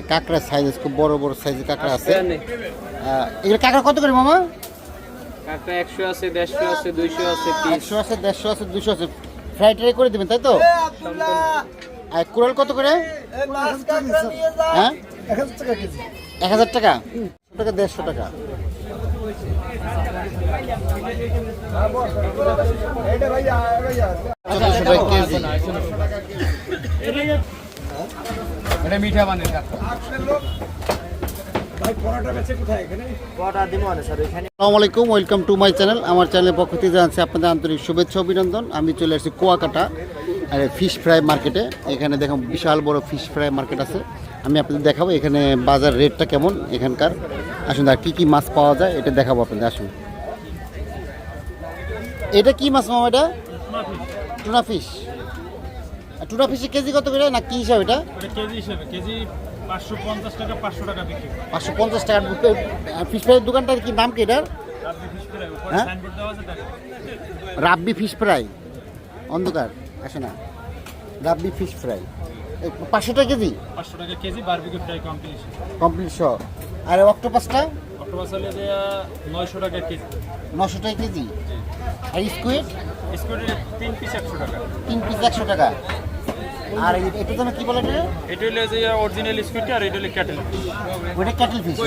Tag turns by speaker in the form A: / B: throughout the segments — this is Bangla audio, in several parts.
A: কাঁকড়ার সাইজ খুব বড় বড় সাইজের কাঁকড়া আছে। এগুলো কাঁকড়া কত করে মামা?
B: কাঁকড়া একশো আছে দেড়শো আছে দুইশো আছে
A: একশো আছে দেড়শো আছে দুশো আছে। ফ্রাই ট্রাই করে দেবেন তাই তো? আর কোরাল কত করে? হ্যাঁ? এক হাজার টাকা টাকা? দেড়শো টাকা। চোদ্দশো টাকা কেজি।
B: এটা মিঠা
A: আসসালামু আলাইকুম ওয়েলকাম টু মাই চ্যানেল। আমার চ্যানেলের পক্ষ থেকে জানাচ্ছি আপনাদের আন্তরিক শুভেচ্ছা অভিনন্দন। আমি চলে আসছি কুয়াকাটা আর ফিশ ফ্রাই মার্কেটে এখানে দেখুন বিশাল বড় ফিশ ফ্রাই মার্কেট আছে। আমি আপনাদের দেখাবো এখানে বাজার রেটটা কেমন এখানকার। আসুন আর কী কী মাছ পাওয়া যায় এটা দেখাবো আপনাদের। আসুন। এটা কি মাছ মামা এটা? টুনা ফিশ টুনা ফিশের কেজি কত করে? না কি হিসাব এটা?
C: কেজি হিসেবে কেজি পাঁচশো পঞ্চাশ টাকা পাঁচশো টাকা বিক্রি
A: পাঁচশো পঞ্চাশ টাকার ফিশ ফ্রাইয়ের দোকানটার কি নাম কি এটার? হ্যাঁ? রাব্বি ফিশ ফ্রাই অন্ধকার আসে না। রাব্বি ফিশ ফ্রাই পাঁচশো টাকা কেজি?
C: পাঁচশো টাকা KG barbecue fry competition
A: complete সহ। আর অক্টোপাসটা?
C: অক্টোপাস হলে যে নয়শো টাকা কেজি।
A: নশো টাকা কেজি আর স্কুইড
C: স্কুটের তিন পিস একশো টাকা।
A: তিন পিস একশো টাকা। আর এটা যেন কি বলে এটা?
C: এটা হলে যে অরিজিনাল স্কুটি আর এটা হলে ক্যাটেল
A: ওইটা ক্যাটেল ফিশ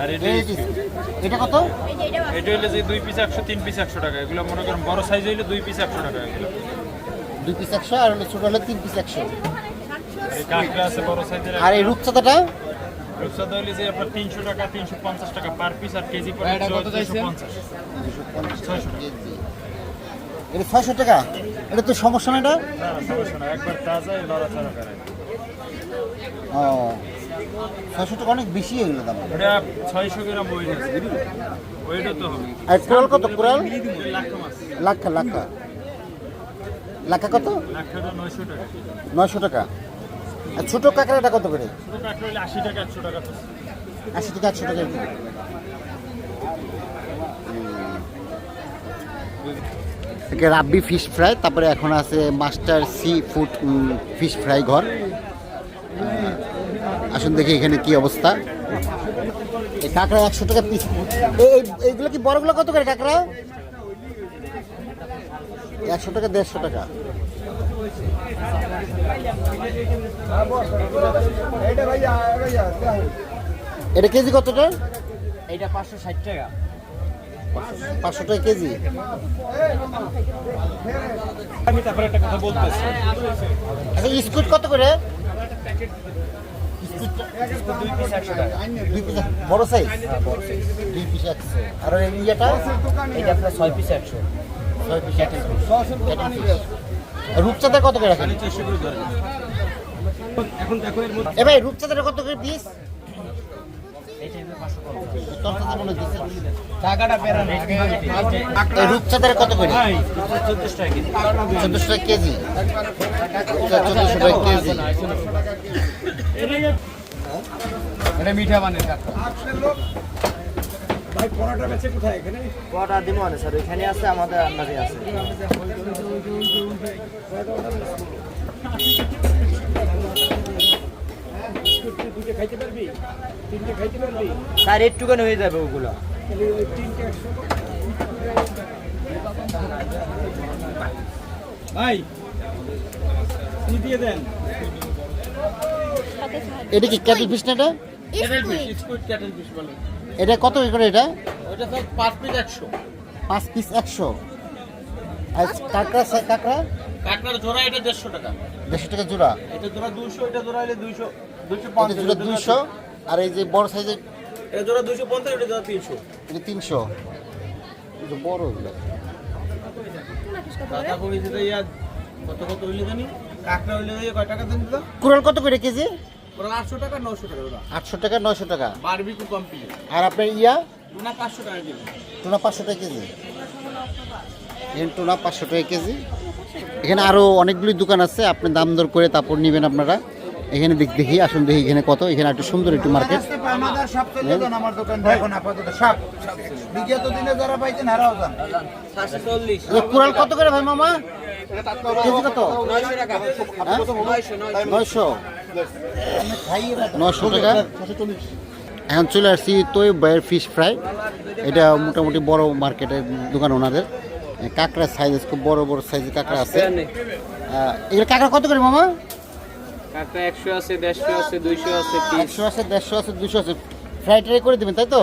C: আর এটা
A: এটা কত?
C: এটা হলে যে দুই পিস একশো তিন পিস একশো টাকা। এগুলো মনে করেন বড় সাইজ হইলে দুই পিস একশো টাকা এগুলো।
A: দুই পিস একশো আর হলে ছোটো হলে তিন পিস একশো।
C: এই কাঁকড়া আছে বড় সাইজের
A: আর এই রূপচাঁদাটা?
C: রূপসাদা হলে যে আপনার তিনশো টাকা তিনশো পঞ্চাশ টাকা পার পিস আর কেজি পরে দুশো পঞ্চাশ ছয়শো টাকা।
A: এটা ছয়শো টাকা? এটা তো সমস্যা না এটা? ও ছয়শো টাকা অনেক বেশি এগুলো দাম।
C: ছয়শো গ্রাম ওয়েট আছে ওয়েটও তো হবে।
A: আর কোরাল কত? কোরাল লাক্ষা লাক্ষা লাক্ষা কত?
C: নয়শো টাকা।
A: নয়শো টাকা। আর ছোটো কাঁকড়াটা কত করে?
C: ছোটো কাঠটা হলে আশি টাকা একশো টাকা
A: আশি টাকা একশো টাকা। রাব্বি ফিশ ফ্রাই, তারপরে এখন আছে master seafood fish fry ঘর। আসুন দেখি এখানে কি অবস্থা। এই কাঁকড়া একশো টাকা পিস এইগুলো কি বড়গুলো কত করে কাঁকড়া? একশো টাকা, দেড়শো টাকা। এটা কেজি কতটা?
B: এটা পাঁচশো ষাট টাকা।
A: পাঁচশো টাকা কেজি।
C: আমি তারপরে একটা কথা বলতেছি।
A: আচ্ছা স্কুট কত করে? বড় সাইজ দুই পিস একশো। আর ওই ইয়েটা?
B: এটা আপনার ছয় পিস একশো।
A: ছয় পিস একশো। রূপচাঁদা কত করে রাখেন?
C: এখন দেখো এর মধ্যে
A: এ ভাই রূপচাঁদাটা কত করে পিস রূপচাঁদাটা কত করে?
B: চোদ্দশো টাকা কেজি।
A: চোদ্দশো টাকা কেজি? চোদ্দশো টাকা কেজি।
C: এটা মিঠা বানের
B: কটা। দিব না স্যার। ওইখানে আছে আমাদের আন্দাজে আছে। স্যার একটুখানি হয়ে যাবে ওগুলো।
C: ভাই কি দিয়ে দেন?
A: এটা কি ক্যাটেল ফিশ না এটা?
C: Cuttlefish squid cuttlefish বলে।
A: এটা কত করে এটা?
C: ওটা সব পাঁচ পিস একশো।
A: পাঁচ পিস একশো। আর কাঁকড়া কাঁকড়া?
C: কাঁকড়ার জোড়া এটা দেড়শো টাকা।
A: দেড়শো টাকা জোড়া।
C: এটা জোড়া দুশো এটা জোড়া হলে দুইশো। দুইশো
A: এটা
C: পঞ্চাশ
A: জোড়া দুইশো আর এই যে বড় সাইজের
C: এটা জোড়া দুশো পঞ্চাশ এটা জোড়া তিনশো।
A: এটা তিনশো। এটা বড় এগুলো।
C: ইয়া কত কত হইলে জানি? কাঁকড়া হইলে কয় টাকা দেন দিল?
A: কুড়াল কত করে কেজি?
C: ওরা আটশো টাকা নশো টাকা ওরা
A: আটশো টাকা নয়শো টাকা।
C: বারবিকু কমপ্লিট
A: আর আপনার ইয়া?
C: টুনা পাঁচশো টাকা কেজি।
A: টুনা পাঁচশো টাকা কেজি। এখানে টুনা পাঁচশো টাকা কেজি। এখানে আরও অনেকগুলি দোকান আছে আপনি দাম দর করে তারপর নেবেন আপনারা। এখানে দেখ আসুন দেখি এখানে কত, এখানে একটু সুন্দর একটু মার্কেট কুড়াল কত করে ভাই মামা? হ্যাঁ?
B: নয়শো।
A: এখন চলে আসছি তৈব ভাইয়ের ফিশ ফ্রাই এটা মোটামুটি বড় মার্কেটের দোকান ওনাদের। কাঁকড়ার সাইজ খুব বড় বড় সাইজের কাঁকড়া আছে। এগুলো কাঁকড়া কত করে মামা?
B: কাঁকড়া একশো আছে দেড়শো আছে দুইশো আছে
A: একশো আছে দেড়শো আছে দুশো আছে। ফ্রাই ট্রাই করে দেবেন তাই তো?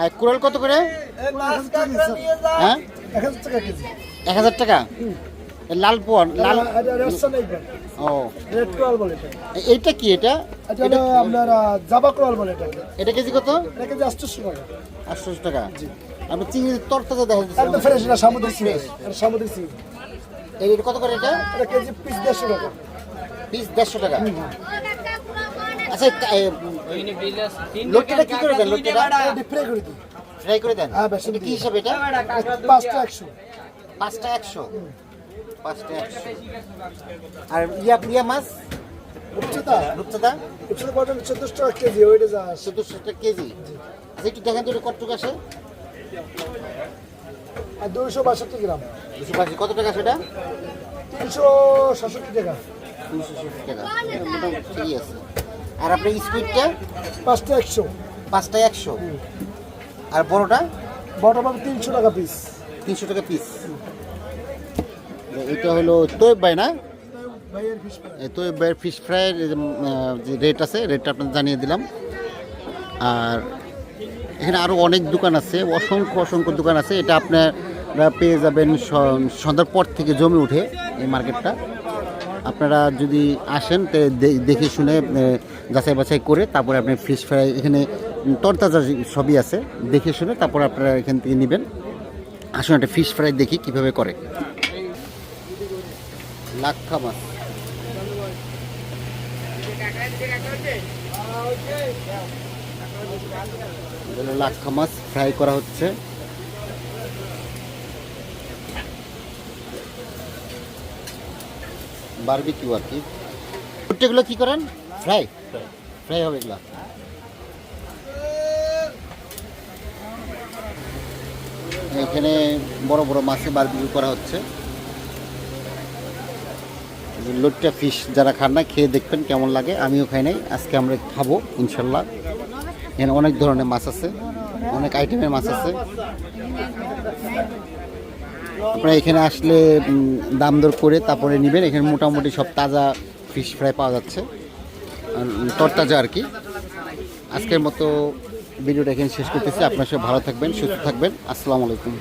A: আর কুড়াল কত করে? হ্যাঁ? এক হাজার টাকা লাল পোয়া লাল ও। এইটা কি এটা? এটা
D: আপনার জাবা ক্রল বলে এটাকে
A: এটা কেজি কত?
D: এটাকে যে আটশোশো টাকা।
A: আটশোশো টাকা। আপনি চিংড়ি তরতাজা দেখা
D: একদম
A: যাচ্ছে
D: ফ্রেশ এটা সামুদ্রিক
A: এই কত করে এটা?
D: এটা কেজি পিস দেড়শো টাকা।
A: পিস দেড়শো টাকা। আচ্ছা লোকটা কি করে দেন? লোকটা
D: ফ্রাই করে দিই।
A: ফ্রাই করে দেন?
D: হ্যাঁ,
A: কি হিসাবে এটা?
D: পাঁচটা একশো।
A: পাঁচটা একশো? পাঁচটা একশো। আর ইয়া ইয়া মাছ?
D: উচ্চতা
A: রূপচাঁদা?
D: উচ্চতা কত চোদ্দশো টাকা কেজি ওইটা যা
A: চোদ্দশো টাকা কেজি? আচ্ছা একটু দেখেন তো এটা কতটুকু আসে
D: আর দুইশো বাষট্টি গ্রাম।
A: দুশো কত টাকা সেটা
D: তিনশো সাতষট্টি টাকা।
A: দুশো টাকা। মোটামুটি ঠিকই আছে আর আপনার স্কুইডটা
D: পাঁচটা একশো।
A: পাঁচটা একশো। আর বড়টা?
D: বড়টা পাবে তিনশো টাকা পিস
A: তিনশো টাকা পিস এটা হলো তোয়েব ভাই না? তোয়েব ভাইয়ের ফিশ ফ্রাইয়ের যে রেট আছে রেটটা আপনার জানিয়ে দিলাম। আর এখানে আরও অনেক দোকান আছে অসংখ্য অসংখ্য দোকান আছে। এটা আপনারা পেয়ে যাবেন সন্ধ্যার পর থেকে জমে উঠে এই মার্কেটটা আপনারা যদি আসেন দেখে শুনে যাচাই বাছাই করে তারপরে আপনি ফিশ ফ্রাই এখানে তরতাজা সবই আছে, দেখে শুনে তারপরে আপনারা এখান থেকে নেবেন। আসুন একটা ফিশ ফ্রাই দেখি কীভাবে করে। লাক্ষা মাছ। লাক্ষা মাছ, ফ্রাই করা হচ্ছে। বারবিকিউ আর কি। কি করেন? ফ্রাই? ফ্রাই। হবে এগুলো। এখানে বড় বড় মাছে বারবিকিউ করা হচ্ছে। লোটটা ফিশ যারা খান না খেয়ে দেখবেন কেমন লাগে। আমিও খাই নাই আজকে আমরা খাব ইনশাল্লাহ। এখানে অনেক ধরনের মাছ আছে অনেক আইটেমের মাছ আছে। আপনারা এখানে আসলে দাম দর করে তারপরে নেবেন। এখানে মোটামুটি সব তাজা ফিশ ফ্রাই পাওয়া যাচ্ছে। তরতাজা আর কি। আজকের মতো ভিডিওটা এখানে শেষ করতেছি। আপনার সব ভালো থাকবেন, সুস্থ থাকবেন। আসসালামু আলাইকুম।